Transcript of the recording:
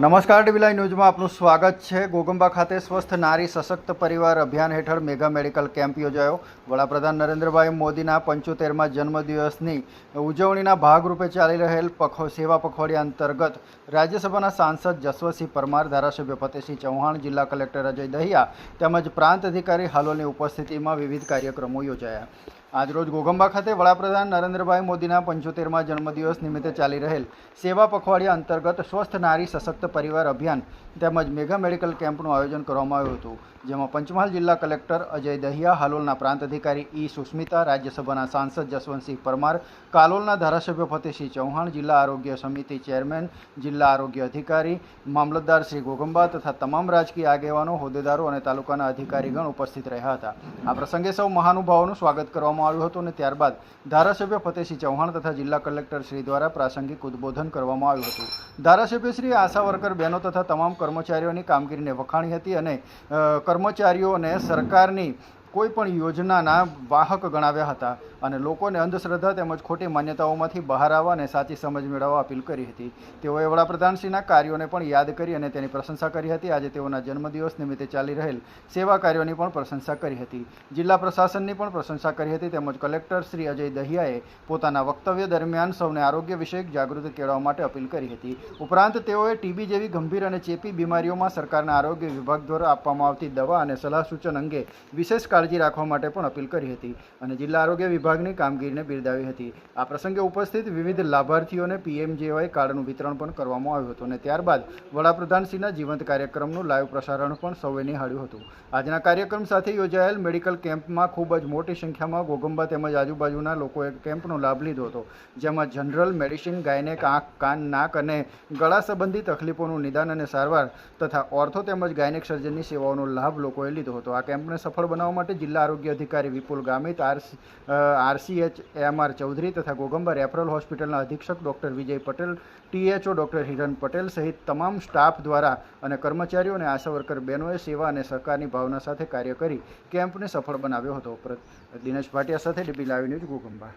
નમસ્કાર ડીબીલાઈ ન્યૂઝમાં આપનું સ્વાગત છે. ગોગંબા ખાતે સ્વસ્થ નારી સશક્ત પરિવાર અભિયાન હેઠળ મેગા મેડિકલ કેમ્પ યોજાયો. વડાપ્રધાન નરેન્દ્રભાઈ મોદીના પંચોતેરમાં જન્મદિવસની ઉજવણીના ભાગરૂપે ચાલી રહેલ પખો, સેવા પખવાડિયા અંતર્ગત રાજ્યસભાના સાંસદ જસવંતસિંહ પરમાર, ધારાસભ્ય ફતેહસિંહ ચૌહાણ, જિલ્લા કલેક્ટર અજય દહિયા તેમજ પ્રાંત અધિકારી હાલોલની ઉપસ્થિતિમાં વિવિધ કાર્યક્રમો યોજાયા. આજરોજ ગોગંબા ખાતે વડાપ્રધાન નરેન્દ્રભાઈ મોદીના પંચોતેરમાં જન્મદિવસ નિમિત્તે ચાલી રહેલ સેવા પખવાડિયા અંતર્ગત સ્વસ્થ નારી સશક્ત પરિવાર અભિયાન તેમજ મેગા મેડિકલ કેમ્પનું આયોજન કરવામાં આવ્યું હતું, જેમાં પંચમહાલ જિલ્લા કલેક્ટર અજય દહિયા, હાલોલના પ્રાંત અધિકારી ઈ સુસ્મિતા, રાજ્યસભાના સાંસદ જસવંતસિંહ પરમાર, કાલોલના ધારાસભ્ય ફતેહસિંહ ચૌહાણ, જિલ્લા આરોગ્ય સમિતિ ચેરમેન, જિલ્લા આરોગ્ય અધિકારી, મામલતદાર શ્રી ગોગંબા તથા તમામ રાજકીય આગેવાનો, હોદ્દેદારો અને તાલુકાના અધિકારીગણ ઉપસ્થિત રહ્યા હતા. આ પ્રસંગે સૌ મહાનુભાવોનું સ્વાગત કરવામાં આવ્યું હતું અને ત્યારબાદ ધારાસભ્ય ફતેહસિંહ ચૌહાણ તથા જિલ્લા કલેક્ટર શ્રી દ્વારા પ્રાસંગિક ઉદબોધન કરવામાં આવ્યું હતું. ધારાસભ્ય શ્રી આશા વર્કર, બહેનો તથા તમામ કર્મચારીઓની કામગીરીને વખાણી હતી અને કર્મચારીઓને સરકારની કોઈ પણ યોજનાના વાહક ગણાવ્યા હતા અને લોકોને અંધશ્રદ્ધા તેમજ ખોટી માન્યતાઓમાંથી બહાર આવવા અને સાચી સમજ મેળવવા અપીલ કરી હતી. તેઓએ વડાપ્રધાનશ્રીના કાર્યોને પણ યાદ કરી અને તેની પ્રશંસા કરી હતી. આજે તેઓના જન્મદિવસ નિમિત્તે ચાલી રહેલ સેવા કાર્યોની પણ પ્રશંસા કરી હતી. જિલ્લા પ્રશાસનની પણ પ્રશંસા કરી હતી. તેમજ કલેક્ટર શ્રી અજય દહિયાએ પોતાના વક્તવ્ય દરમિયાન સૌને આરોગ્ય વિષયક જાગૃતિ કેળવવા માટે અપીલ કરી હતી. ઉપરાંત તેઓએ ટીબી જેવી ગંભીર અને ચેપી બીમારીઓમાં સરકારના આરોગ્ય વિભાગ દ્વારા આપવામાં આવતી દવા અને સલાહ સૂચન અંગે વિશેષ કાળજી રાખવા માટે પણ અપીલ કરી હતી અને જિલ્લા આરોગ્ય વિભાગની કામગીરીને બિરદાવી હતી. આ પ્રસંગે ઉપસ્થિત વિવિધ લાભાર્થીઓને પીએમજેવાય કાર્ડનું વિતરણ પણ કરવામાં આવ્યું હતું અને ત્યારબાદ વડાપ્રધાનશ્રીના જીવંત કાર્યક્રમનું લાઈવ પ્રસારણ પણ સૌએ નિહાળ્યું હતું. આજના કાર્યક્રમ સાથે યોજાયેલ મેડિકલ કેમ્પમાં ખૂબ જ મોટી સંખ્યામાં ગોગંબા તેમજ આજુબાજુના લોકોએ કેમ્પનો લાભ લીધો હતો, જેમાં જનરલ મેડિસિન, ગાયનેક, આંખ, કાન, નાક અને ગળા સંબંધી તકલીફોનું નિદાન અને સારવાર તથા ઓર્થો તેમજ ગાયનેક સર્જનની સેવાઓનો લાભ લોકોએ લીધો હતો. આ કેમ્પને સફળ બનાવવા માટે જિલ્લા આરોગ્ય અધિકારી Vipul Gamit, RC RCH M R Chaudhari તથા ગોગંબા રેફરલ હોસ્પિટલના અધિક્ષક doctor Vijay Patel, THO doctor Hiran Patel સહિત તમામ સ્ટાફ દ્વારા અને કર્મચારીઓ અને આશા વર્કર બહેનોએ સેવા અને સહકારની ભાવના સાથે કાર્ય કરી કેમ્પને સફળ બનાવ્યો હતો. દિનેશ ભાટિયા સાથે ડીપી લાઈવ ન્યૂઝ ગોગંબા.